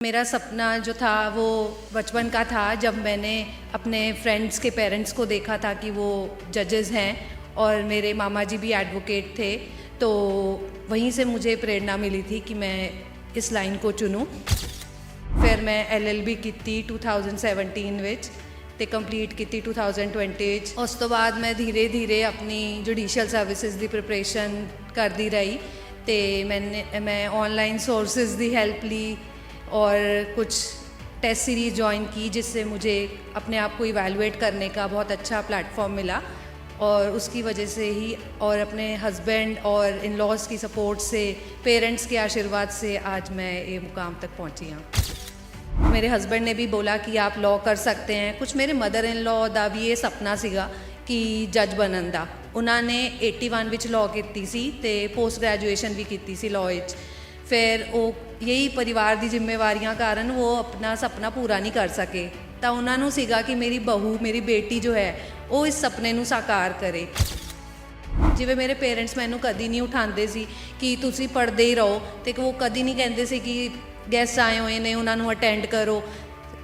मेरा सपना जो था वो बचपन का था, जब मैंने अपने फ्रेंड्स के पेरेंट्स को देखा था कि वो जजेस हैं और मेरे मामा जी भी एडवोकेट थे तो वहीं से मुझे प्रेरणा मिली थी कि मैं इस लाइन को चुनूं। फिर मैं एलएलबी ਕੀਤੀ 2017 ਵਿੱਚ ਤੇ टू थाउज़ेंड 2020 उस तो बाद मैं धीरे धीरे अपनी जुडिशल सर्विसेज़ की प्रिपरेशन कर दी रही तो मैंने, मैं ऑनलाइन सोर्सेज की हेल्प ली और कुछ टेस्ट सीरीज ज्वाइन की जिससे मुझे अपने आप को इवैल्यूएट करने का बहुत अच्छा प्लेटफॉर्म मिला और उसकी वजह से ही और अपने हस्बैंड और इन लॉज की सपोर्ट से पेरेंट्स के आशीर्वाद से आज मैं ये मुकाम तक पहुंची हाँ ਮੇਰੇ ਹਸਬੰਡ ਨੇ ਵੀ ਬੋਲਾ ਕਿ ਆਪ ਲਾਅ ਕਰ ਸਕਦੇ ਹੈ ਕੁਝ ਮੇਰੇ ਮਦਰ ਇਨ ਲਾਅ ਦਾ ਵੀ ਇਹ ਸੁਪਨਾ ਸੀਗਾ ਕਿ ਜੱਜ ਬਣਨ ਦਾ ਉਹਨਾਂ ਨੇ 81 ਵਿੱਚ ਲਾਅ ਕੀਤੀ ਸੀ ਤੇ ਪੋਸਟ ਗ੍ਰੈਜੂਏਸ਼ਨ ਵੀ ਕੀਤੀ ਸੀ ਲਾਅ ਵਿੱਚ ਫਿਰ ਉਹ ਯਹੀ ਪਰਿਵਾਰ ਦੀ ਜ਼ਿੰਮੇਵਾਰੀਆਂ ਕਾਰਨ ਉਹ ਆਪਣਾ ਸੁਪਨਾ ਪੂਰਾ ਨਹੀਂ ਕਰ ਸਕੇ। ਤਾਂ ਉਹਨਾਂ ਨੂੰ ਸੀਗਾ ਕਿ ਮੇਰੀ ਬਹੂ, ਮੇਰੀ ਬੇਟੀ ਜੋ ਹੈ, ਉਹ ਇਸ ਸੁਪਨੇ ਨੂੰ ਸਾਕਾਰ ਕਰੇ। ਜਿਵੇਂ ਮੇਰੇ ਪੇਰੈਂਟਸ ਮੈਨੂੰ ਕਦੀ ਨਹੀਂ ਉਠਾਉਂਦੇ ਸੀ ਕਿ ਤੁਸੀਂ ਪੜ੍ਹਦੇ ਹੀ ਰਹੋ ਤੇ ਉਹ ਕਦੀ ਨਹੀਂ ਕਹਿੰਦੇ ਸੀ ਕਿ ਗੈਸਟ ਆਏ ਹੋਏ ਨੇ, ਉਹਨਾਂ ਨੂੰ ਅਟੈਂਡ ਕਰੋ।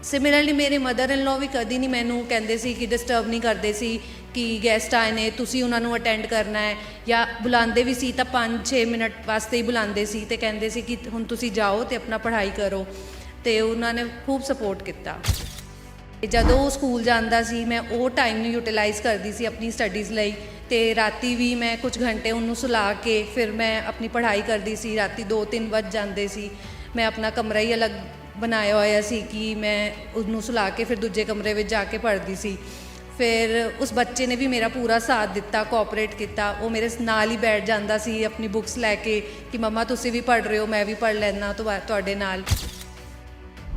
ਸਿਮਿਲਰਲੀ ਮੇਰੇ ਮਦਰ ਇਨ ਲਾਅ ਵੀ ਕਦੀ ਨਹੀਂ ਮੈਨੂੰ ਕਹਿੰਦੇ ਸੀ ਕਿ ਡਿਸਟਰਬ ਨਹੀਂ ਕਰਦੇ ਸੀ। ਕਿ ਗੈਸਟ ਆਏ ਨੇ, ਤੁਸੀਂ ਉਹਨਾਂ ਨੂੰ ਅਟੈਂਡ ਕਰਨਾ ਹੈ, ਜਾਂ ਬੁਲਾਉਂਦੇ ਵੀ ਸੀ ਤਾਂ 5-6 ਮਿੰਟ ਵਾਸਤੇ ਹੀ ਬੁਲਾਉਂਦੇ ਸੀ ਤੇ ਕਹਿੰਦੇ ਸੀ ਕਿ ਹੁਣ ਤੁਸੀਂ ਜਾਓ ਤੇ ਆਪਣਾ ਪੜ੍ਹਾਈ ਕਰੋ। ਤੇ ਉਹਨਾਂ ਨੇ ਖੂਬ ਸਪੋਰਟ ਕੀਤਾ। ਜਦੋਂ ਉਹ ਸਕੂਲ ਜਾਂਦਾ ਸੀ, ਮੈਂ ਉਹ ਟਾਈਮ ਨੂੰ ਯੂਟਿਲਾਈਜ਼ ਕਰਦੀ ਸੀ ਆਪਣੀ ਸਟੱਡੀਜ਼ ਲਈ ਤੇ ਰਾਤੀ ਵੀ ਮੈਂ ਕੁਝ ਘੰਟੇ ਉਹਨੂੰ ਸੁਲਾ ਕੇ ਫਿਰ ਮੈਂ ਆਪਣੀ ਪੜ੍ਹਾਈ ਕਰਦੀ ਸੀ, ਰਾਤੀ 2-3 ਵਜੇ ਜਾਂਦੇ ਸੀ। ਮੈਂ ਆਪਣਾ ਕਮਰਾ ਹੀ ਅਲੱਗ ਬਣਾਇਆ ਹੋਇਆ ਸੀ ਕਿ ਮੈਂ ਉਹਨੂੰ ਸੁਲਾ ਕੇ ਫਿਰ ਦੂਜੇ ਕਮਰੇ ਵਿੱਚ ਜਾ ਕੇ ਪੜ੍ਹਦੀ ਸੀ। ਫਿਰ ਉਸ ਬੱਚੇ ਨੇ ਵੀ ਮੇਰਾ ਪੂਰਾ ਸਾਥ ਦਿੱਤਾ ਕੋਆਪਰੇਟ ਕੀਤਾ ਉਹ ਮੇਰੇ ਨਾਲ ਹੀ ਬੈਠ ਜਾਂਦਾ ਸੀ ਆਪਣੀ ਬੁੱਕਸ ਲੈ ਕੇ ਕਿ ਮਮਾ ਤੁਸੀਂ ਵੀ ਪੜ੍ਹ ਰਹੇ ਹੋ ਮੈਂ ਵੀ ਪੜ੍ਹ ਲੈਣਾ ਤੁਹਾਡੇ ਨਾਲ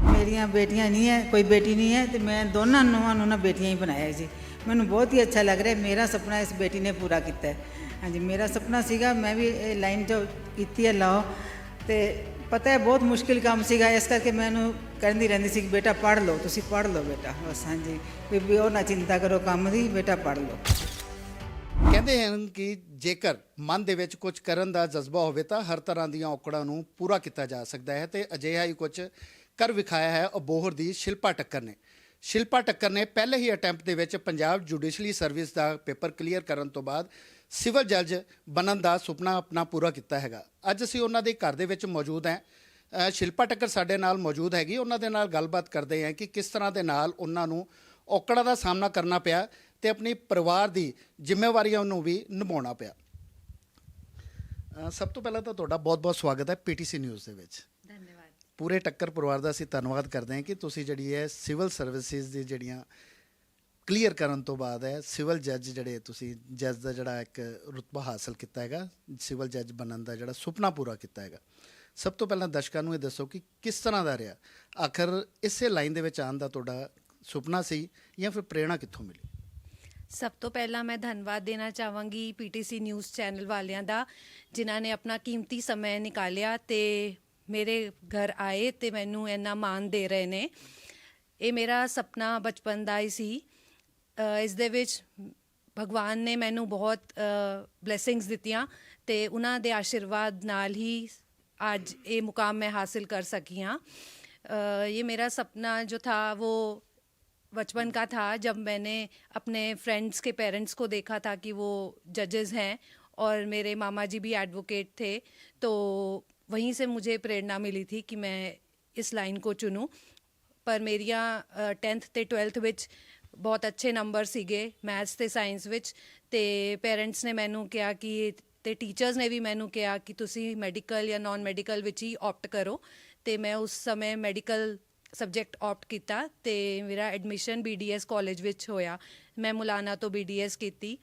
ਮੇਰੀਆਂ ਬੇਟੀਆਂ ਨਹੀਂ ਹੈ ਕੋਈ ਬੇਟੀ ਨਹੀਂ ਹੈ ਤੇ ਮੈਂ ਦੋਨਾਂ ਨੂੰਹਾਂ ਨੂੰ ਨਾ ਬੇਟੀਆਂ ਹੀ ਬਣਾਇਆ ਸੀ ਮੈਨੂੰ ਬਹੁਤ ਹੀ ਅੱਛਾ ਲੱਗ ਰਿਹਾ ਮੇਰਾ ਸੁਪਨਾ ਇਸ ਬੇਟੀ ਨੇ ਪੂਰਾ ਕੀਤਾ ਹੈ ਹਾਂਜੀ ਮੇਰਾ ਸੁਪਨਾ ਸੀਗਾ ਮੈਂ ਵੀ ਇਹ ਲਾਈਨ ਜੋ ਕੀਤੀ ਹੈ ਲਾਓ ਤੇ ਪਤਾ ਹੈ ਬਹੁਤ ਮੁਸ਼ਕਿਲ ਕੰਮ ਸੀਗਾ ਇਸ ਕਰਕੇ ਮੈਨੂੰ ਕਹਿੰਦੀ ਰਹਿੰਦੀ ਸੀ ਕਿ ਬੇਟਾ ਪੜ੍ਹ ਲਓ ਤੁਸੀਂ ਪੜ੍ਹ ਲਓ ਬੇਟਾ ਬਸ ਹਾਂਜੀ ਵੀ ਉਹ ਨਾ ਚਿੰਤਾ ਕਰੋ ਕੰਮ ਦੀ ਬੇਟਾ ਪੜ੍ਹ ਲਓ ਕਹਿੰਦੇ ਹਨ ਕਿ ਜੇਕਰ ਮਨ ਦੇ ਵਿੱਚ ਕੁਝ ਕਰਨ ਦਾ ਜਜ਼ਬਾ ਹੋਵੇ ਤਾਂ ਹਰ ਤਰ੍ਹਾਂ ਦੀਆਂ ਔਕੜਾਂ ਨੂੰ ਪੂਰਾ ਕੀਤਾ ਜਾ ਸਕਦਾ ਹੈ ਤੇ ਅਜਿਹਾ ਹੀ ਕੁਝ ਕਰ ਵਿਖਾਇਆ ਹੈ ਅਬੋਹਰ ਦੀ ਸ਼ਿਲਪਾ ਟੱਕਰ ਨੇ ਸ਼ਿਲਪਾ ਟੱਕਰ ਨੇ ਪਹਿਲੇ ਹੀ ਅਟੈਂਪਟ ਦੇ ਵਿੱਚ ਪੰਜਾਬ ਜੁਡੀਸ਼ਲੀ ਸਰਵਿਸ ਦਾ ਪੇਪਰ ਕਲੀਅਰ ਕਰਨ ਤੋਂ ਬਾਅਦ ਸਿਵਲ ਜੱਜ ਬਣਨ ਦਾ ਸੁਪਨਾ ਆਪਣਾ ਪੂਰਾ ਕੀਤਾ ਹੈਗਾ। ਅੱਜ ਅਸੀਂ ਉਹਨਾਂ ਦੇ ਘਰ ਦੇ ਵਿੱਚ ਮੌਜੂਦ ਹਾਂ। ਸ਼ਿਲਪਾ ਟੱਕਰ ਸਾਡੇ ਨਾਲ ਮੌਜੂਦ ਹੈਗੀ। ਉਹਨਾਂ ਦੇ ਨਾਲ ਗੱਲਬਾਤ ਕਰਦੇ ਹਾਂ ਕਿ ਕਿਸ ਤਰ੍ਹਾਂ ਦੇ ਨਾਲ ਉਹਨਾਂ ਨੂੰ ਔਕੜਾਂ ਦਾ ਸਾਹਮਣਾ ਕਰਨਾ ਪਿਆ ਤੇ ਆਪਣੀ ਪਰਿਵਾਰ ਦੀ ਜ਼ਿੰਮੇਵਾਰੀਆਂ ਨੂੰ ਵੀ ਨਿਭਾਉਣਾ ਪਿਆ। ਸਭ ਤੋਂ ਪਹਿਲਾਂ ਤਾਂ ਤੁਹਾਡਾ ਬਹੁਤ-ਬਹੁਤ ਸਵਾਗਤ ਹੈ ਪੀਟੀਸੀ ਨਿਊਜ਼ ਦੇ ਵਿੱਚ। ਧੰਨਵਾਦ। ਪੂਰੇ ਟੱਕਰ ਪਰਿਵਾਰ ਦਾ ਅਸੀਂ ਧੰਨਵਾਦ ਕਰਦੇ ਹਾਂ ਕਿ ਤੁਸੀਂ ਜਿਹੜੀ ਹੈ ਸਿਵਲ ਸਰਵਿਸਿਜ਼ ਦੀ ਜਿਹੜੀਆਂ ਕਲੀਅਰ ਕਰਨ ਤੋਂ ਬਾਅਦ ਹੈ, ਸਿਵਲ ਜੱਜ ਜਿਹੜੇ ਤੁਸੀਂ, ਜੱਜ ਦਾ ਜਿਹੜਾ ਇੱਕ ਰੁਤਬਾ ਹਾਸਲ ਕੀਤਾ ਹੈਗਾ, ਸਿਵਲ ਜੱਜ ਬਣਨ ਦਾ ਜਿਹੜਾ ਸੁਪਨਾ ਪੂਰਾ ਕੀਤਾ ਹੈਗਾ। ਸਭ ਤੋਂ ਪਹਿਲਾਂ ਦਰਸ਼ਕਾਂ ਨੂੰ ਇਹ ਦੱਸੋ ਕਿ ਕਿਸ ਤਰ੍ਹਾਂ ਦਾ ਰਿਹਾ? ਆਖਰ ਇਸੇ ਲਾਈਨ ਦੇ ਵਿੱਚ ਆਉਣ ਦਾ ਤੁਹਾਡਾ ਸੁਪਨਾ ਸੀ ਜਾਂ ਫਿਰ ਪ੍ਰੇਰਣਾ ਕਿੱਥੋਂ ਮਿਲੀ? ਸਭ ਤੋਂ ਪਹਿਲਾਂ ਮੈਂ ਧੰਨਵਾਦ ਦੇਣਾ ਚਾਹਾਂਗੀ ਪੀਟੀਸੀ ਨਿਊਜ਼ ਚੈਨਲ ਵਾਲਿਆਂ ਦਾ, ਜਿਨ੍ਹਾਂ ਨੇ ਆਪਣਾ ਕੀਮਤੀ ਸਮਾਂ ਨਿਕਾਲਿਆ ਤੇ ਮੇਰੇ ਘਰ ਆਏ ਤੇ ਮੈਨੂੰ ਇੰਨਾ ਮਾਣ ਦੇ ਰਹੇ ਨੇ। ਇਹ ਮੇਰਾ ਸੁਪਨਾ ਬਚਪਨ ਦਾ ਹੀ ਸੀ। ਇਸ ਦੇ ਵਿੱਚ ਭਗਵਾਨ ਨੇ ਮੈਨੂੰ ਬਹੁਤ ਬਲੇਸਿੰਗਸ ਦਿੱਤੀਆਂ ਤੇ ਉਹਨਾਂ ਦੇ ਆਸ਼ੀਰਵਾਦ ਨਾਲ ਹੀ ਅੱਜ ਇਹ ਮੁਕਾਮ ਮੈਂ ਹਾਸਿਲ ਕਰ ਸਕੀ ਹਾਂ अ, ये मेरा सपना जो था वो बचपन का था जब मैंने अपने फ्रेंड्स के पेरेंट्स को देखा था कि वो जजेस हैं और मेरे मामा जी भी एडवोकेट थे तो वहीं से मुझे प्रेरणा मिली थी कि मैं इस लाइन को चुनूं ਪਰ ਮੇਰੀਆਂ 10th ਤੇ 12th ਵਿੱਚ ਬਹੁਤ ਅੱਛੇ ਨੰਬਰ ਸੀਗੇ ਮੈਥਸ ਤੇ ਸਾਇੰਸ ਵਿੱਚ ਤੇ ਪੇਰੈਂਟਸ ਨੇ ਮੈਨੂੰ ਕਿਹਾ ਕਿ ਤੇ ਟੀਚਰਸ ਨੇ ਵੀ ਮੈਨੂੰ ਕਿਹਾ ਕਿ ਤੁਸੀਂ ਮੈਡੀਕਲ ਜਾਂ ਨਾਨ ਮੈਡੀਕਲ ਵਿੱਚ ਹੀ ਆਪਟ ਕਰੋ ਤੇ ਮੈਂ ਉਸ ਸਮੇਂ ਮੈਡੀਕਲ ਸਬਜੈਕਟ ਆਪਟ ਕੀਤਾ ਤੇ ਮੇਰਾ ਐਡਮਿਸ਼ਨ ਬੀਡੀਐਸ ਕਾਲਜ ਵਿੱਚ ਹੋਇਆ ਮੈਂ ਮੁਲਾਨਾ ਤੋਂ ਬੀਡੀਐਸ ਕੀਤੀ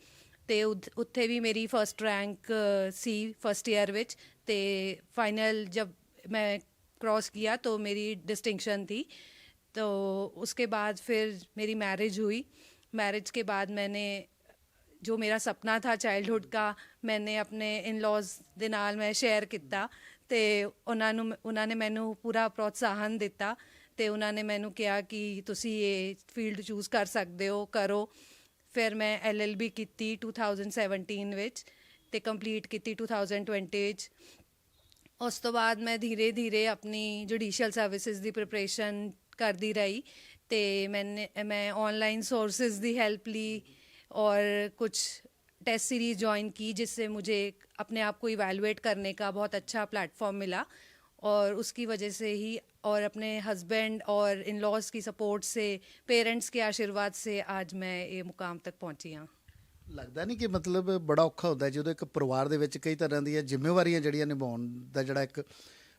ਤੇ ਉਦ- ਉੱਥੇ ਵੀ ਮੇਰੀ ਫਰਸਟ ਰੈਂਕ ਸੀ ਫਰਸਟ ईयर ਵਿੱਚ ਤੇ फाइनल जब मैं क्रॉस किया तो मेरी डिस्टिंक्शन थी तो उसके बाद फिर मेरी मैरिज हुई। मैरिज के बाद मैंने ਜੋ ਮੇਰਾ ਸੁਪਨਾ ਥਾ ਚਾਈਲਡਹੁੱਡ ਦਾ ਮੈਨੇ ਆਪਣੇ ਇਨ-ਲॉज ਦੇ ਨਾਲ ਮੈਂ ਸ਼ੇਅਰ ਕੀਤਾ ਤੇ ਉਹਨਾਂ ਨੂੰ ਉਹਨਾਂ ਨੇ ਮੈਨੂੰ ਪੂਰਾ ਪ੍ਰੋਤਸਾਹਨ ਦਿੱਤਾ ਤੇ ਉਹਨਾਂ ਨੇ ਮੈਨੂੰ ਕਿਹਾ ਕਿ ਤੁਸੀਂ ਇਹ ਫੀਲਡ ਚੂਜ਼ ਕਰ ਸਕਦੇ ਹੋ ਕਰੋ ਫਿਰ ਮੈਂ ਐਲਐਲਬੀ ਕੀਤੀ 2017 ਵਿੱਚ ਤੇ ਕੰਪਲੀਟ ਕੀਤੀ 2020 ਵਿੱਚ ਉਸ ਤੋਂ ਬਾਅਦ ਮੈਂ ਧੀਰੇ-ਧੀਰੇ ਆਪਣੀ ਜੁਡੀਸ਼ੀਅਲ ਸਰਵਿਸਿਜ਼ ਦੀ ਪ੍ਰਿਪਰੇਸ਼ਨ ਕਰਦੀ ਰਹੀ ਤੇ ਮੈਨੇ ਮੈਂ ऑनलाइन सोर्सेज ਦੀ हेल्प ली और कुछ टेस्ट सीरीज ज्वाइन की जिससे मुझे अपने आप को इवैल्यूएट करने का बहुत अच्छा प्लेटफॉर्म मिला और उसकी वजह से ही और अपने हस्बैंड और इन लॉज की सपोर्ट से पेरेंट्स के आशीर्वाद से आज मैं ये मुकाम तक पहुंची हाँ ਲੱਗਦਾ ਨਹੀਂ ਕਿ ਮਤਲਬ ਬੜਾ ਔਖਾ ਹੁੰਦਾ ਹੈ ਜਦੋਂ ਇੱਕ ਪਰਿਵਾਰ ਦੇ ਵਿੱਚ ਕਈ ਤਰ੍ਹਾਂ ਦੀਆਂ ਜ਼ਿੰਮੇਵਾਰੀਆਂ ਜਿਹੜੀਆਂ ਨਿਭਾਉਣ ਦਾ ਜਿਹੜਾ ਇੱਕ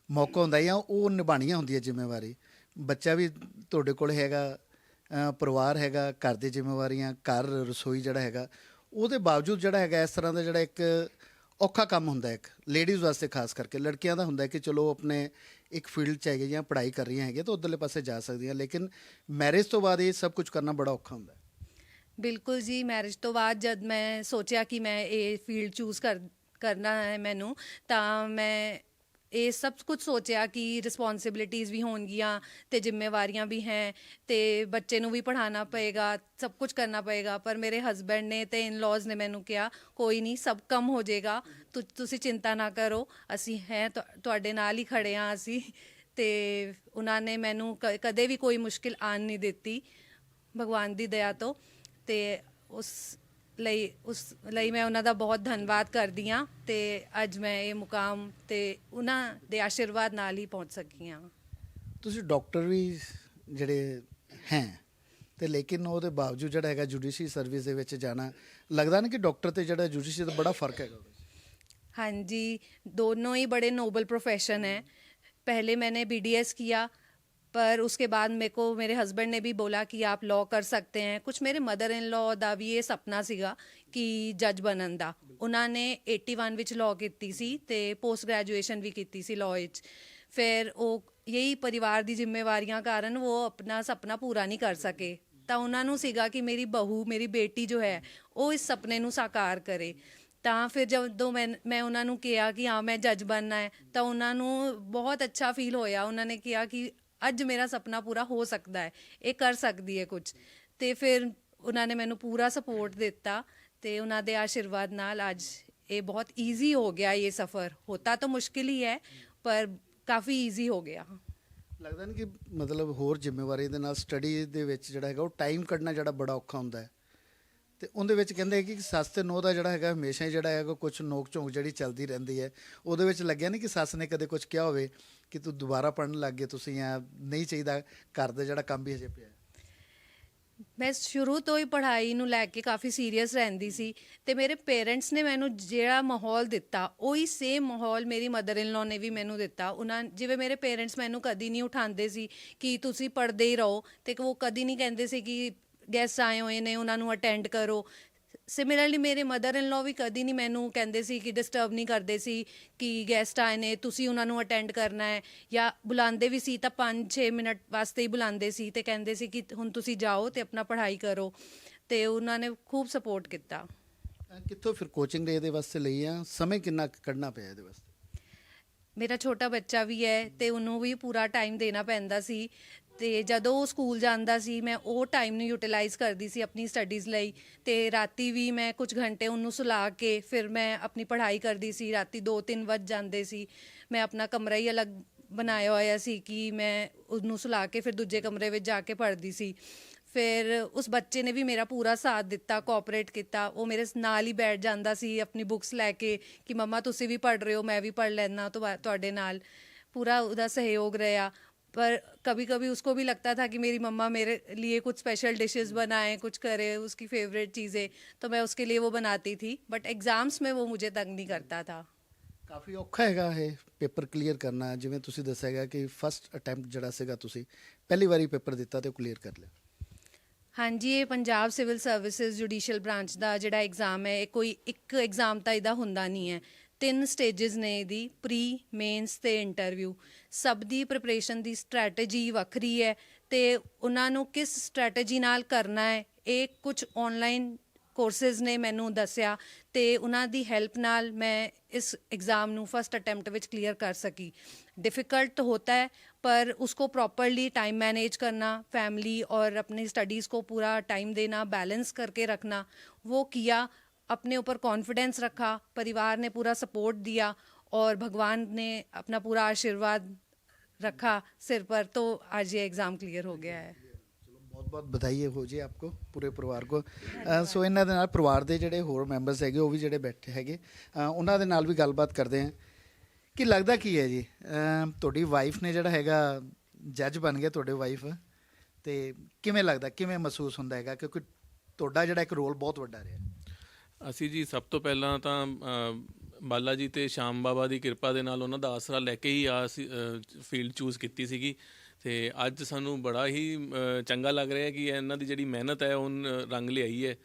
ਮੌਕਾ ਹੁੰਦਾ ਹੈ ਜਾਂ ਉਹ ਨਿਭਾਣੀਆਂ ਹੁੰਦੀਆਂ ਜ਼ਿੰਮੇਵਾਰੀ ਬੱਚਾ ਵੀ ਤੁਹਾਡੇ ਕੋਲ ਹੈਗਾ ਪਰਿਵਾਰ ਹੈਗਾ, ਘਰ ਦੀ ਜ਼ਿੰਮੇਵਾਰੀਆਂ, ਘਰ ਰਸੋਈ ਜਿਹੜਾ ਹੈਗਾ, ਉਹਦੇ ਬਾਵਜੂਦ ਜਿਹੜਾ ਹੈਗਾ, ਇਸ ਤਰ੍ਹਾਂ ਦਾ ਜਿਹੜਾ ਇੱਕ ਔਖਾ ਕੰਮ ਹੁੰਦਾ ਇੱਕ ਲੇਡੀਜ਼ ਵਾਸਤੇ ਖਾਸ ਕਰਕੇ, ਲੜਕੀਆਂ ਦਾ ਹੁੰਦਾ ਕਿ ਚਲੋ ਆਪਣੇ ਇੱਕ ਫੀਲਡ 'ਚ ਹੈਗੇ ਜਾਂ ਪੜ੍ਹਾਈ ਕਰ ਰਹੀਆਂ ਹੈਗੇ ਤਾਂ ਉਧਰਲੇ ਪਾਸੇ ਜਾ ਸਕਦੀਆਂ, ਲੇਕਿਨ ਮੈਰਿਜ ਤੋਂ ਬਾਅਦ ਇਹ ਸਭ ਕੁਝ ਕਰਨਾ ਬੜਾ ਔਖਾ ਹੁੰਦਾ। ਬਿਲਕੁਲ ਜੀ ਮੈਰਿਜ ਤੋਂ ਬਾਅਦ ਜਦ ਮੈਂ ਸੋਚਿਆ ਕਿ ਮੈਂ ਇਹ ਫੀਲਡ ਚੂਜ਼ ਕਰ, ਕਰਨਾ ਹੈ ਮੈਨੂੰ, ਤਾਂ ਮੈਂ ਇਹ ਸਭ ਕੁਝ ਸੋਚਿਆ ਕਿ ਰਿਸਪੌਂਸਿਬਿਲਿਟੀਆਂ ਵੀ ਹੋਣਗੀਆਂ ਤੇ ਜ਼ਿੰਮੇਵਾਰੀਆਂ ਵੀ ਹੈ ਤੇ ਬੱਚੇ ਨੂੰ ਵੀ ਪੜ੍ਹਾਉਣਾ ਪਏਗਾ, ਸਭ ਕੁਝ ਕਰਨਾ ਪਏਗਾ। ਪਰ ਮੇਰੇ ਹਸਬੈਂਡ ਨੇ ਤੇ ਇਨ-ਲॉज ਨੇ ਮੈਨੂੰ ਕਿਹਾ, ਕੋਈ ਨਹੀਂ, ਸਭ ਕੰਮ ਹੋ ਜਾਏਗਾ। ਤੁ- ਤੁਸੀਂ ਚਿੰਤਾ ਨਾ ਕਰੋ। ਅਸੀਂ ਹੈ ਤੁ- ਤੁਹਾਡੇ ਨਾਲ ਹੀ ਖੜੇ ਹਾਂ ਅਸੀਂ। ਤੇ ਉਹਨਾਂ ਨੇ ਮੈਨੂੰ ਕ- ਕਦੇ ਵੀ ਕੋਈ ਮੁਸ਼ਕਿਲ ਆਣ ਨਹੀਂ ਦਿੱਤੀ। ਭਗਵਾਨ ਦੀ ਦਇਆ ਤੋਂ। ਤੇ ਉਸ ਲਈ ਉਸ ਲਈ ਮੈਂ ਉਹਨਾਂ ਦਾ ਬਹੁਤ ਧੰਨਵਾਦ ਕਰਦੀ ਹਾਂ ਤੇ ਅੱਜ ਮੈਂ ਇਹ ਮੁਕਾਮ ਤੇ ਉਹਨਾਂ ਦੇ ਆਸ਼ੀਰਵਾਦ ਨਾਲ ਹੀ ਪਹੁੰਚ ਸਕੀ ਹਾਂ ਤੁਸੀਂ ਡਾਕਟਰ ਵੀ ਜਿਹੜੇ ਹੈ ਤੇ ਲੇਕਿਨ ਉਹਦੇ ਬਾਵਜੂਦ ਜਿਹੜਾ ਹੈਗਾ ਜੁਡੀਸ਼ਰੀ ਸਰਵਿਸ ਦੇ ਵਿੱਚ ਜਾਣਾ ਲੱਗਦਾ ਨਾ ਕਿ ਡਾਕਟਰ ਤੇ ਜਿਹੜਾ ਜੁਡੀਸ਼ਰੀ ਦਾ ਬੜਾ ਫਰਕ ਹੈਗਾ ਉਹਦੇ 'ਚ। हाँ जी दोनों ही बड़े नोबल प्रोफेशन हैं पहले मैंने बीडीएस किया पर उसके बाद मेरे को मेरे हस्बैंड ने भी बोला कि आप लॉ कर सकते हैं कुछ मेरे ਮਦਰ ਇਨ ਲਾਅ ਦਾ ਵੀ ਇਹ ਸੁਪਨਾ ਸੀਗਾ ਕਿ ਜੱਜ ਬਣਨ ਦਾ ਉਹਨਾਂ ਨੇ 81 ਵਿੱਚ ਲਾਅ ਕੀਤੀ ਸੀ ਤੇ ਪੋਸਟ ਗ੍ਰੈਜੂਏਸ਼ਨ ਵੀ ਕੀਤੀ ਸੀ ਲਾਅ ਵਿੱਚ ਫਿਰ ਉਹ ਯਹੀ ਪਰਿਵਾਰ ਦੀ ਜ਼ਿੰਮੇਵਾਰੀਆਂ ਕਾਰਨ ਉਹ ਆਪਣਾ ਸੁਪਨਾ ਪੂਰਾ ਨਹੀਂ ਕਰ ਸਕੇ ਤਾਂ ਉਹਨਾਂ ਨੂੰ ਸੀਗਾ ਕਿ ਮੇਰੀ ਬਹੂ ਮੇਰੀ ਬੇਟੀ ਜੋ ਹੈ ਉਹ ਇਸ ਸੁਪਨੇ ਨੂੰ ਸਾਕਾਰ ਕਰੇ ਤਾਂ ਫਿਰ ਜਦੋਂ ਮੈਂ ਮੈਂ ਉਹਨਾਂ ਨੂੰ ਕਿਹਾ ਕਿ ਹਾਂ ਮੈਂ ਜੱਜ ਬਣਨਾ ਹੈ ਤਾਂ ਉਹਨਾਂ ਨੂੰ ਬਹੁਤ ਅੱਛਾ ਫੀਲ ਹੋਇਆ ਉਹਨਾਂ ਨੇ ਕਿਹਾ ਕਿ ਅੱਜ ਮੇਰਾ ਸੁਪਨਾ ਪੂਰਾ ਹੋ ਸਕਦਾ ਹੈ, ਇਹ ਕਰ ਸਕਦੀ ਹੈ ਕੁਝ ਤੇ ਫਿਰ ਉਹਨਾਂ ਨੇ ਮੈਨੂੰ ਪੂਰਾ ਸਪੋਰਟ ਦਿੱਤਾ ਤੇ ਉਹਨਾਂ ਦੇ ਆਸ਼ੀਰਵਾਦ ਨਾਲ ਅੱਜ ਇਹ ਬਹੁਤ ਈਜ਼ੀ ਹੋ ਗਿਆ ਇਹ ਸਫ਼ਰ। ਹੋਤਾ ਤਾਂ ਮੁਸ਼ਕਿਲ ਹੀ ਹੈ, ਪਰ ਕਾਫੀ ਈਜ਼ੀ ਹੋ ਗਿਆ। ਲੱਗਦਾ ਨਹੀਂ ਕਿ ਮਤਲਬ ਹੋਰ ਜ਼ਿੰਮੇਵਾਰੀ ਦੇ ਨਾਲ ਸਟੱਡੀ ਦੇ ਵਿੱਚ ਜਿਹੜਾ ਹੈਗਾ ਉਹ ਟਾਈਮ ਕੱਢਣਾ ਜਿਹੜਾ ਬੜਾ ਔਖਾ ਹੁੰਦਾ ਹੈ। ਤੇ ਉਹਦੇ ਵਿੱਚ ਕਹਿੰਦੇ ਕਿ ਸੱਸ ਤੇ ਨੋਹ ਦਾ ਜਿਹੜਾ ਹੈਗਾ ਹਮੇਸ਼ਾ ਹੀ ਜਿਹੜਾ ਹੈਗਾ ਕੁਝ ਨੋਕ ਝੋਂਕ ਜਿਹੜੀ ਚੱਲਦੀ ਰਹਿੰਦੀ ਹੈ। ਉਹਦੇ ਵਿੱਚ ਲੱਗਿਆ ਨਹੀਂ ਕਿ ਸੱਸ ਨੇ ਕਦੇ ਕੁਝ ਕਿਹਾ ਹੋਵੇ ਕਿ ਤੂੰ ਦੁਬਾਰਾ ਪੜਨ ਲੱਗ ਗਏ ਤੁਸੀਂ ਆ ਨਹੀਂ ਚਾਹੀਦਾ ਘਰ ਦਾ ਜਿਹੜਾ ਕੰਮ ਵੀ ਹਜੇ ਪਿਆ। ਮੈਂ ਸ਼ੁਰੂ ਤੋਂ ਹੀ ਪੜ੍ਹਾਈ ਨੂੰ ਲੈ ਕੇ ਕਾਫੀ ਸੀਰੀਅਸ ਰਹਿੰਦੀ ਸੀ ਤੇ ਮੇਰੇ ਪੇਰੈਂਟਸ ਨੇ ਮੈਨੂੰ ਜਿਹੜਾ ਮਾਹੌਲ ਦਿੱਤਾ, ਉਹੀ ਸੇਮ ਮਾਹੌਲ ਮੇਰੀ ਮਦਰ ਇਨ ਲਾ ਨੇ ਵੀ ਮੈਨੂੰ ਦਿੱਤਾ। ਉਹਨਾਂ ਜਿਵੇਂ ਮੇਰੇ ਪੇਰੈਂਟਸ ਮੈਨੂੰ ਕਦੀ ਨਹੀਂ ਉਠਾਉਂਦੇ ਸੀ ਕਿ ਤੁਸੀਂ ਪੜ੍ਹਦੇ ਹੀ ਰਹੋ ਤੇ ਉਹ ਕਦੀ ਨਹੀਂ ਕਹਿੰਦੇ ਸੀ ਕਿ ਗੈਸਟ ਆਏ ਹੋਏ ਨੇ ਉਹਨਾਂ ਨੂੰ ਅਟੈਂਡ ਕਰੋ। ਸਿਮਿਲਰਲੀ ਮੇਰੇ ਮਦਰ ਇਨ ਲਾ ਵੀ ਕਦੀ ਨਹੀਂ ਮੈਨੂੰ ਕਹਿੰਦੇ ਸੀ ਕਿ ਡਿਸਟਰਬ ਨਹੀਂ ਕਰਦੇ ਸੀ ਕਿ ਗੈਸਟ ਆਏ ਨੇ ਤੁਸੀਂ ਉਹਨਾਂ ਨੂੰ ਅਟੈਂਡ ਕਰਨਾ ਹੈ। ਜਾਂ ਬੁਲਾਉਂਦੇ ਵੀ ਸੀ ਤਾਂ 5-6 ਮਿੰਟ ਵਾਸਤੇ ਹੀ ਬੁਲਾਉਂਦੇ ਸੀ ਤੇ ਕਹਿੰਦੇ ਸੀ ਕਿ ਹੁਣ ਤੁਸੀਂ ਜਾਓ ਤੇ ਆਪਣਾ ਪੜ੍ਹਾਈ ਕਰੋ। ਤੇ ਉਹਨਾਂ ਨੇ ਖੂਬ ਸਪੋਰਟ ਕੀਤਾ। ਕਿੱਥੋਂ ਫਿਰ ਕੋਚਿੰਗ ਇਹਦੇ ਵਾਸਤੇ ਲਈ ਆ? ਸਮੇਂ ਕਿੰਨਾ ਕੱਢਣਾ ਪਿਆ ਇਹਦੇ ਵਾਸਤੇ? ਮੇਰਾ ਛੋਟਾ ਬੱਚਾ ਵੀ ਹੈ ਤੇ ਉਹਨੂੰ ਵੀ ਪੂਰਾ ਟਾਈਮ ਦੇਣਾ ਪੈਂਦਾ ਸੀ। ਤੇ ਜਦੋਂ ਉਹ ਸਕੂਲ ਜਾਂਦਾ ਸੀ, ਮੈਂ ਉਹ ਟਾਈਮ ਨੂੰ ਯੂਟਿਲਾਈਜ਼ ਕਰਦੀ ਸੀ ਆਪਣੀ ਸਟੱਡੀਜ਼ ਲਈ ਤੇ ਰਾਤੀ ਵੀ ਮੈਂ ਕੁਝ ਘੰਟੇ ਉਹਨੂੰ ਸੁਲਾ ਕੇ ਫਿਰ ਮੈਂ ਆਪਣੀ ਪੜ੍ਹਾਈ ਕਰਦੀ ਸੀ, ਰਾਤੀ 2-3 ਵਜ ਜਾਂਦੇ ਸੀ। ਮੈਂ ਆਪਣਾ ਕਮਰਾ ਹੀ ਅਲੱਗ ਬਣਾਇਆ ਹੋਇਆ ਸੀ ਕਿ ਮੈਂ ਉਹਨੂੰ ਸੁਲਾ ਕੇ ਫਿਰ ਦੂਜੇ ਕਮਰੇ ਵਿੱਚ ਜਾ ਕੇ ਪੜ੍ਹਦੀ ਸੀ। ਫਿਰ ਉਸ ਬੱਚੇ ਨੇ ਵੀ ਮੇਰਾ ਪੂਰਾ ਸਾਥ ਦਿੱਤਾ ਕੋਆਪਰੇਟ ਕੀਤਾ। ਉਹ ਮੇਰੇ ਨਾਲ ਹੀ ਬੈਠ ਜਾਂਦਾ ਸੀ, ਆਪਣੀ ਬੁੱਕਸ ਲੈ ਕੇ ਕਿ, ਮੰਮਾ, ਤੁਸੀਂ ਵੀ ਪੜ੍ਹ ਰਹੇ ਹੋ, ਮੈਂ ਵੀ ਪੜ੍ਹ ਲੈਣਾ ਤੁਹਾਡੇ ਨਾਲ। ਪੂਰਾ ਉਹਦਾ ਸਹਿਯੋਗ ਰਿਹਾ। पर कभी कभी उसको भी लगता था कि मेरी मम्मा मेरे लिए कुछ स्पेशल डिशेस बनाए कुछ करे उसकी फेवरेट चीज़ें तो मैं उसके लिए वो बनाती थी बट एग्ज़ाम्स में वो मुझे तंग नहीं करता था ਕਾਫੀ ਔਖਾ ਹੈਗਾ ਇਹ ਪੇਪਰ ਕਲੀਅਰ ਕਰਨਾ ਜਿਵੇਂ ਤੁਸੀਂ ਦੱਸਿਆ ਹੈਗਾ ਕਿ ਫਸਟ ਅਟੈਂਪਟ ਜਿਹੜਾ ਸੀਗਾ ਤੁਸੀਂ ਪਹਿਲੀ ਵਾਰੀ ਪੇਪਰ ਦਿੱਤਾ ਤੇ ਉਹ ਕਲੀਅਰ ਕਰ ਲਿਆ ਹਾਂਜੀ ਇਹ Punjab civil services judicial branch ਦਾ ਜਿਹੜਾ ਐਗਜ਼ਾਮ ਹੈ ਇਹ ਕੋਈ ਇੱਕ ਐਗਜ਼ਾਮ ਤਾਂ ਇਹਦਾ ਹੁੰਦਾ ਨਹੀਂ ਹੈ ਤਿੰਨ ਸਟੇजेस ਨੇ ਇਹਦੀ ਪ੍ਰੀ ਮੇਨਸ ਤੇ ਇੰਟਰਵਿਊ ਸਭ ਦੀ ਪ੍ਰਿਪਰੇਸ਼ਨ ਦੀ ਸਟ੍ਰੈਟਜੀ ਵੱਖਰੀ ਹੈ ਤੇ ਉਹਨਾਂ ਨੂੰ ਕਿਸ ਸਟ੍ਰੈਟਜੀ ਨਾਲ ਕਰਨਾ ਹੈ, ਇਹ ਕੁਝ ਆਨਲਾਈਨ ਕੋਰਸਸ ਨੇ ਮੈਨੂੰ ਦੱਸਿਆ ਤੇ ਉਹਨਾਂ ਦੀ ਹੈਲਪ ਨਾਲ ਮੈਂ ਇਸ ਐਗਜ਼ਾਮ ਨੂੰ ਫਸਟ ਅਟੈਂਪਟ ਵਿੱਚ ਕਲੀਅਰ ਕਰ ਸਕੀ। डिफिकल्ट होता ਪਰ ਉਸ ਕੋ ਪ੍ਰੋਪਰਲੀ ਟਾਈਮ ਮੈਨੇਜ ਕਰਨਾ फैमिली ਔਰ ਆਪਣੀ ਸਟੱਡੀਜ਼ ਕੋ ਪੂਰਾ ਟਾਈਮ ਦੇਣਾ ਬੈਲੈਂਸ ਕਰਕੇ ਰੱਖਣਾ वो ਕੀਆ। अपने ऊपर कॉन्फिडेंस रखा परिवार ने पूरा सपोर्ट दिया और भगवान ने अपना पूरा आशीर्वाद रखा सिर पर तो आज ये एग्ज़ाम क्लियर हो गया है ਬਹੁਤ ਬਹੁਤ ਵਧਾਈ ਹੋ ਜੀ ਆਪਕੋ ਪੂਰੇ ਪਰਿਵਾਰ ਕੋ ਅ, ਸੋ ਇਹਨਾਂ ਦੇ ਨਾਲ ਪਰਿਵਾਰ ਦੇ ਜਿਹੜੇ ਹੋਰ ਮੈਂਬਰਸ ਹੈਗੇ ਉਹ ਵੀ ਜਿਹੜੇ ਬੈਠੇ ਹੈਗੇ ਅ, ਉਹਨਾਂ ਦੇ ਨਾਲ ਵੀ ਗੱਲਬਾਤ ਕਰਦੇ ਹਾਂ ਕਿ ਲੱਗਦਾ ਕੀ ਹੈ ਜੀ ਅ, ਤੁਹਾਡੀ ਵਾਈਫ ਨੇ ਜਿਹੜਾ ਹੈਗਾ ਜੱਜ ਬਣ ਗਿਆ ਤੁਹਾਡੇ ਵਾਈਫ ਤੇ ਕਿਵੇਂ ਲੱਗਦਾ ਕਿਵੇਂ ਮਹਿਸੂਸ ਹੁੰਦਾ ਹੈਗਾ ਕਿਉਂਕਿ ਤੁਹਾਡਾ ਜਿਹੜਾ ਇੱਕ ਰੋਲ ਬਹੁਤ ਵੱਡਾ ਰਿਹਾ ਅਸੀਂ ਜੀ ਸਭ ਤੋਂ ਪਹਿਲਾਂ ਤਾਂ ਬਾਲਾ ਜੀ ਤੇ ਸ਼ਾਮ ਬਾਬਾ ਦੀ ਕਿਰਪਾ ਦੇ ਨਾਲ ਉਹਨਾਂ ਦਾ ਆਸਰਾ ਲੈ ਕੇ ਹੀ ਆ ਫੀਲਡ ਚੂਜ਼ ਕੀਤੀ ਸੀਗੀ। ਤੇ ਅੱਜ ਸਾਨੂੰ ਬੜਾ ਹੀ ਚੰਗਾ ਲੱਗ ਰਿਹਾ ਕਿ ਇਹਨਾਂ ਦੀ ਜਿਹੜੀ ਮਿਹਨਤ ਹੈ, ਉਹ ਰੰਗ ਲਿਆਈ ਹੈ।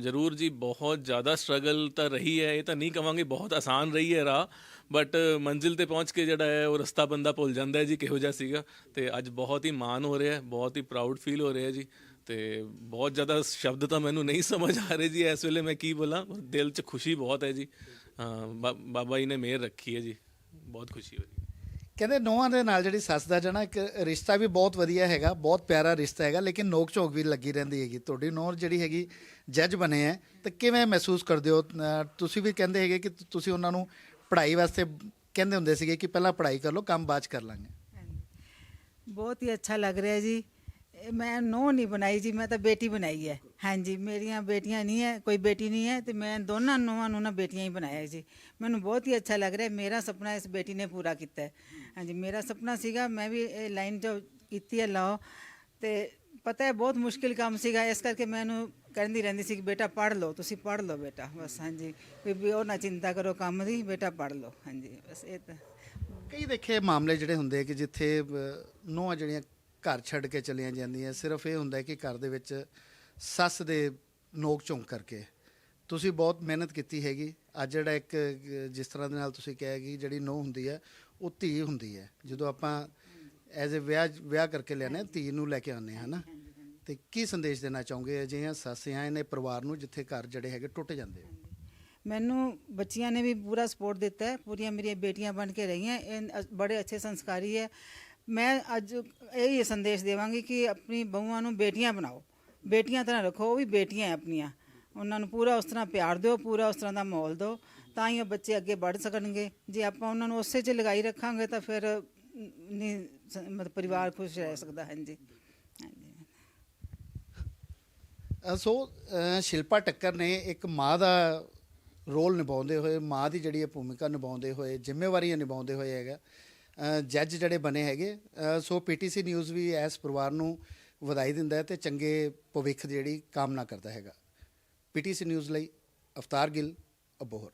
ਜ਼ਰੂਰ ਜੀ, ਬਹੁਤ ਜ਼ਿਆਦਾ ਸਟਰਗਲ ਤਾਂ ਰਹੀ ਹੈ, ਇਹ ਤਾਂ ਨਹੀਂ ਕਵਾਂਗੇ ਬਹੁਤ ਆਸਾਨ ਰਹੀ ਹੈ ਰਾਹ ਬਟ ਮੰਜ਼ਿਲ ਤੇ ਪਹੁੰਚ ਕੇ ਜਿਹੜਾ ਹੈ, ਉਹ ਰਸਤਾ ਬੰਦਾ ਭੁੱਲ ਜਾਂਦਾ ਹੈ ਜੀ, ਕਿਹੋ ਜਿਹਾ ਸੀਗਾ। ਤੇ ਅੱਜ ਬਹੁਤ ਹੀ ਮਾਣ ਹੋ ਰਿਹਾ ਹੈ ਬਹੁਤ ਹੀ ਪ੍ਰਾਊਡ ਫੀਲ ਹੋ ਰਿਹਾ ਜੀ। ਤੇ ਬਹੁਤ ਜ਼ਿਆਦਾ ਸ਼ਬਦ ਤਾਂ ਮੈਨੂੰ ਨਹੀਂ ਸਮਝ ਆ ਰਹੇ ਜੀ ਇਸ ਵੇਲੇ ਮੈਂ ਕੀ ਬੋਲਾਂ? ਦਿਲ 'ਚ ਖੁਸ਼ੀ ਬਹੁਤ ਹੈ ਜੀ। ਹਾਂ ਬਾ- ਬਾਬਾ ਜੀ ਨੇ ਮਿਹਰ ਰੱਖੀ ਹੈ ਜੀ। ਬਹੁਤ ਖੁਸ਼ੀ ਹੋ ਰਹੀ ਹੈ ਕਹਿੰਦੇ ਨੋਹਾਂ ਦੇ ਨਾਲ ਜਿਹੜੀ ਸੱਸ ਦਾ ਜਣਾ ਇੱਕ ਰਿਸ਼ਤਾ ਵੀ ਬਹੁਤ ਵਧੀਆ ਹੈਗਾ ਬਹੁਤ ਪਿਆਰਾ ਰਿਸ਼ਤਾ ਹੈਗਾ ਲੇਕਿਨ ਨੋਕ ਝੋਕ ਵੀ ਲੱਗੀ ਰਹਿੰਦੀ ਹੈਗੀ। ਤੁਹਾਡੀ ਨੋਹ ਜਿਹੜੀ ਹੈਗੀ ਜੱਜ ਬਣੇ ਹੈ। ਤਾਂ ਕਿਵੇਂ ਮਹਿਸੂਸ ਕਰਦੇ ਹੋ? ਤੁਸੀਂ ਵੀ ਕਹਿੰਦੇ ਹੈਗੇ ਕਿ ਤੁ- ਤੁਸੀਂ ਉਹਨਾਂ ਨੂੰ ਪੜ੍ਹਾਈ ਵਾਸਤੇ ਕਹਿੰਦੇ ਹੁੰਦੇ ਸੀਗੇ ਕਿ ਪਹਿਲਾਂ ਪੜ੍ਹਾਈ ਕਰ ਲਓ ਕੰਮ ਬਾਅਦ 'ਚ ਕਰ ਲਾਂਗੇ। ਬਹੁਤ ਹੀ ਅੱਛਾ ਲੱਗ ਰਿਹਾ ਜੀ। ਮੈਂ ਨੋ ਨਹੀਂ ਬਣਾਈ ਜੀ, ਮੈਂ ਤਾਂ ਬੇਟੀ ਬਣਾਈ ਹੈ। ਹਾਂਜੀ, ਮੇਰੀਆਂ ਬੇਟੀਆਂ ਨਹੀਂ ਹੈ, ਕੋਈ ਬੇਟੀ ਨਹੀਂ ਹੈ ਤੇ ਮੈਂ ਦੋਨਾਂ ਨੂੰਹਾਂ ਨੂੰ ਨਾ ਬੇਟੀਆਂ ਹੀ ਬਣਾਇਆ ਜੀ। ਮੈਨੂੰ ਬਹੁਤ ਹੀ ਅੱਛਾ ਲੱਗ ਰਿਹਾ, ਮੇਰਾ ਸੁਪਨਾ ਇਸ ਬੇਟੀ ਨੇ ਪੂਰਾ ਕੀਤਾ ਹੈ। ਹਾਂਜੀ, ਮੇਰਾ ਸੁਪਨਾ ਸੀਗਾ, ਮੈਂ ਵੀ ਇਹ ਲਾਈਨ ਜੋ ਕੀਤੀ ਹੈ, ਲਾਓ। ਤੇ ਪਤਾ ਹੈ, ਬਹੁਤ ਮੁਸ਼ਕਿਲ ਕੰਮ ਸੀਗਾ, ਇਸ ਕਰਕੇ ਮੈਂ ਇਹਨੂੰ ਕਹਿੰਦੀ ਰਹਿੰਦੀ ਸੀ ਕਿ ਬੇਟਾ ਪੜ੍ਹ ਲਓ, ਤੁਸੀਂ ਪੜ੍ਹ ਲਓ ਬੇਟਾ, ਬਸ, ਹਾਂਜੀ। ਵੀ ਵੀ ਉਹ ਨਾ ਚਿੰਤਾ ਕਰੋ ਕੰਮ ਦੀ, ਬੇਟਾ ਪੜ੍ਹ ਲਓ, ਹਾਂਜੀ, ਬਸ ਇਹ ਤਾਂ। ਕਈ ਦੇਖੇ ਮਾਮਲੇ ਜਿਹੜੇ ਹੁੰਦੇ ਕਿ ਜਿੱਥੇ ਨੋਹਾਂ ਜਿਹੜੀਆਂ ਘਰ ਛੱਡ ਕੇ ਚਲੀਆਂ ਜਾਂਦੀਆਂ। ਸਿਰਫ ਇਹ ਹੁੰਦਾ ਕਿ ਘਰ ਦੇ ਵਿੱਚ ਸੱਸ ਦੇ ਨੋਕ ਝੋਂਕ ਕਰਕੇ। ਤੁਸੀਂ ਬਹੁਤ ਮਿਹਨਤ ਕੀਤੀ ਹੈਗੀ। ਅੱਜ ਜਿਹੜਾ ਇੱਕ, ਜਿਸ ਤਰ੍ਹਾਂ ਦੇ ਨਾਲ ਤੁਸੀਂ ਕਿਹਾ ਕਿ ਜਿਹੜੀ ਨੋਹ ਹੁੰਦੀ ਹੈ, ਉਹ ਧੀ ਹੁੰਦੀ ਹੈ। ਜਦੋਂ ਆਪਾਂ ਐਜ਼ ਅ ਵਿਆਹ ਵਿਆਹ ਕਰਕੇ ਲਿਆਉਂਦੇ ਹਾਂ, ਧੀ ਨੂੰ ਲੈ ਕੇ ਆਉਂਦੇ ਹਾਂ, ਹਨਾ? ਤੇ ਕੀ ਸੰਦੇਸ਼ ਦੇਣਾ ਚਾਹੋਗੇ? ਅਜਿਹੀਆਂ ਸੱਸਿਆਂ ਨੇ ਪਰਿਵਾਰ ਨੂੰ ਜਿੱਥੇ ਘਰ ਜਿਹੜੇ ਹੈਗੇ ਟੁੱਟ ਜਾਂਦੇ ਮੈਨੂੰ ਬੱਚੀਆਂ ਨੇ ਵੀ ਪੂਰਾ ਸਪੋਰਟ ਦਿੱਤਾ ਹੈ। ਪੂਰੀਆਂ ਮੇਰੀਆਂ ਬੇਟੀਆਂ ਬਣ ਕੇ ਰਹੀਆਂ। ਇਹ ਬੜੇ ਅੱਛੇ ਸੰਸਕਾਰੀ ਹੈ। ਮੈਂ ਅੱਜ ਇਹ ਹੀ ਸੰਦੇਸ਼ ਦੇਵਾਂਗੀ ਕਿ ਆਪਣੀ ਬਹੂਆਂ ਨੂੰ ਬੇਟੀਆਂ ਬਣਾਓ। ਬੇਟੀਆਂ ਤਰ੍ਹਾਂ ਰੱਖੋ, ਉਹ ਵੀ ਬੇਟੀਆਂ ਆਪਣੀਆਂ। ਉਹਨਾਂ ਨੂੰ ਪੂਰਾ ਉਸ ਤਰ੍ਹਾਂ ਪਿਆਰ ਦਿਓ, ਪੂਰਾ ਉਸ ਤਰ੍ਹਾਂ ਦਾ ਮਾਹੌਲ ਦਿਓ, ਤਾਂ ਹੀ ਉਹ ਬੱਚੇ ਅੱਗੇ ਵੱਧ ਸਕਣਗੇ। ਜੇ ਆਪਾਂ ਉਹਨਾਂ ਨੂੰ ਉਸੇ 'ਚ ਲਗਾਈ ਰੱਖਾਂਗੇ ਤਾਂ ਫਿਰ ਨਹੀਂ ਮਤਲਬ ਪਰਿਵਾਰ ਖੁਸ਼ ਰਹਿ ਸਕਦਾ ਹੈ ਜੀ ਸੋ ਸ਼ਿਲਪਾ ਟੱਕਰ ਨੇ ਇੱਕ ਮਾਂ ਦਾ ਰੋਲ ਨਿਭਾਉਂਦੇ ਹੋਏ, ਮਾਂ ਦੀ ਜਿਹੜੀ ਇਹ ਭੂਮਿਕਾ ਨਿਭਾਉਂਦੇ ਹੋਏ, ਜ਼ਿੰਮੇਵਾਰੀਆਂ ਨਿਭਾਉਂਦੇ ਹੋਏ ਹੈਗਾ। ਜੱਜ ਜਿਹੜੇ ਬਣੇ ਹੈਗੇ ਅ, ਸੋ ਪੀਟੀਸੀ ਨਿਊਜ਼ ਵੀ ਇਸ ਪਰਿਵਾਰ ਨੂੰ ਵਧਾਈ ਦਿੰਦਾ ਹੈ ਤੇ ਚੰਗੇ ਭਵਿੱਖ ਦੀ ਜਿਹੜੀ ਕਾਮਨਾ ਕਰਦਾ ਹੈਗਾ। ਪੀਟੀਸੀ ਨਿਊਜ਼ ਲਈ ਅਵਤਾਰ ਗਿੱਲ ਅਬੋਹਰ।